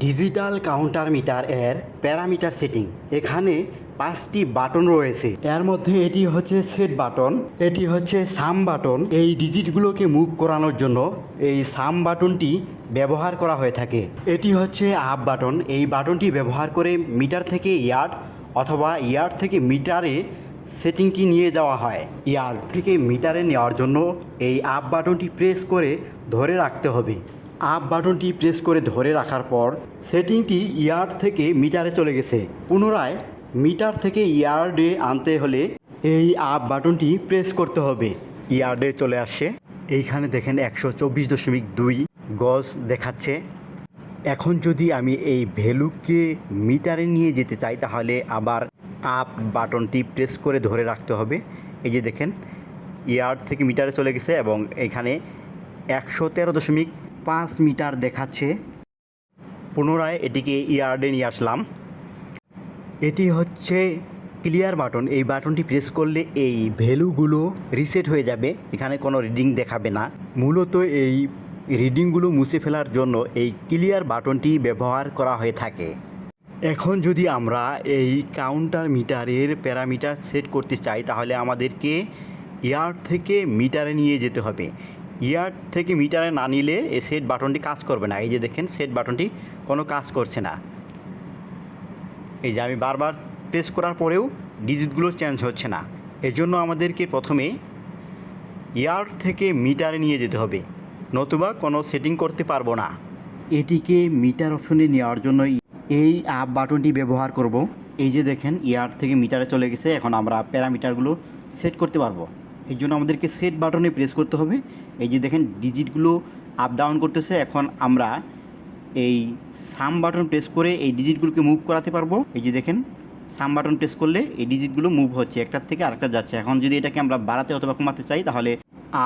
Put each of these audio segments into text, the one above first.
Digital counter meter এর parameter setting. এখানে পাঁচটি বাটন রয়েছে। এর মধ্যে এটি হচ্ছে সেট বাটন, এটি হচ্ছে সাম বাটন। এই ডিজিটগুলোকে মুভ করানোর জন্য এই সাম বাটনটি ব্যবহার করা হয়ে থাকে। এটি হচ্ছে আপ বাটন। এই বাটনটি ব্যবহার করে মিটার থেকে ইয়ার্ড অথবা ইয়ার্ড থেকে মিটারে সেটিংটি নিয়ে যাওয়া হয়। ইয়ার্ড থেকে মিটারে নেওয়ার জন্য এই আপ বাটনটি প্রেস করে ধরে রাখতে হবে। আপ বাটনটি প্রেস করে ধরে রাখার পর সেটিংটি ইয়ার্ড থেকে মিটারে চলে গেছে। পুনরায় মিটার থেকে ইয়ার্ডে আনতে হলে এই আপ বাটনটি প্রেস করতে হবে। ইয়ার্ডে চলে আসছে। এইখানে দেখেন একশো চব্বিশ দশমিক দুই গজ দেখাচ্ছে। এখন যদি আমি এই ভ্যালুকে মিটারে নিয়ে যেতে চাই, তাহলে আবার আপ বাটনটি প্রেস করে ধরে রাখতে হবে। এই যে দেখেন, ইয়ার্ড থেকে মিটারে চলে গেছে এবং এখানে একশো তেরো দশমিক পাঁচ মিটার দেখাচ্ছে। পুনরায় এটিকে ইয়ার্ডে নিয়ে আসলাম। এটি হচ্ছে ক্লিয়ার বাটন। এই বাটনটি প্রেস করলে এই ভ্যালুগুলো রিসেট হয়ে যাবে। এখানে কোনো রিডিং দেখাবে না। মূলত এই রিডিংগুলো মুছে ফেলার জন্য এই ক্লিয়ার বাটনটি ব্যবহার করা হয়ে থাকে। এখন যদি আমরা এই কাউন্টার মিটারের প্যারামিটার সেট করতে চাই, তাহলে আমাদেরকে ইয়ার্ড থেকে মিটারে নিয়ে যেতে হবে। ইয়ার্ড থেকে মিটারে না নিলে এই সেট বাটনটি কাজ করবে না। এই যে দেখেন সেট বাটনটি কোনো কাজ করছে না। এই যে আমি বারবার প্রেস করার পরেও ডিজিটগুলো চেঞ্জ হচ্ছে না। এজন্য আমাদেরকে প্রথমে ইয়ার থেকে মিটারে নিয়ে যেতে হবে। নতুবা কোনো সেটিং করতে পারব না। এটিকে মিটার অপশনে নেওয়ার জন্য এই আপ বাটনটি ব্যবহার করব। এই যে দেখেন ইয়ার্ড থেকে মিটারে চলে গেছে। এখন আমরা প্যারামিটারগুলো সেট করতে পারব। এই জন্য আমাদেরকে সেট বাটনে প্রেস করতে হবে। এই যে দেখেন ডিজিটগুলো আপ ডাউন করতেছে। এখন আমরা এই সাম বাটন প্রেস করে এই ডিজিটগুলোকে মুভ করাতে পারব। এই যে দেখেন সাম বাটন প্রেস করলে এই ডিজিটগুলো মুভ হচ্ছে, একটার থেকে আরেকটা যাচ্ছে। এখন যদি এটাকে আমরা বাড়াতে অথবা কমাতে চাই, তাহলে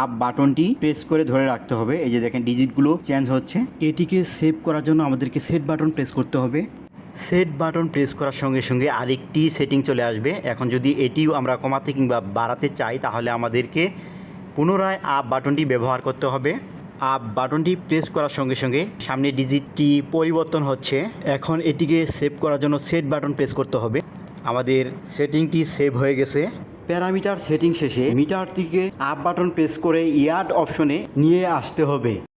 আপ বাটনটি প্রেস করে ধরে রাখতে হবে। এই যে দেখেন ডিজিটগুলো চেঞ্জ হচ্ছে। এটিকে সেভ করার জন্য আমাদেরকে সেট বাটন প্রেস করতে হবে। সেট বাটন প্রেস করার সঙ্গে সঙ্গে আরেকটি সেটিং চলে আসবে। এখন যদি এটিও আমরা কমাতে কিংবা বাড়াতে চাই, তাহলে আমাদেরকে পুনরায় আপ বাটনটি ব্যবহার করতে হবে। আপ বাটনটি প্রেস করার সঙ্গে সঙ্গে সামনে ডিজিটটি পরিবর্তন হচ্ছে। এখন এটিকে সেভ করার জন্য সেট বাটন প্রেস করতে হবে। আমাদের সেটিংটি সেভ হয়ে গেছে। প্যারামিটার সেটিং শেষে মিটারটিকে আপ বাটন প্রেস করে ইয়ার্ড অপশনে নিয়ে আসতে হবে।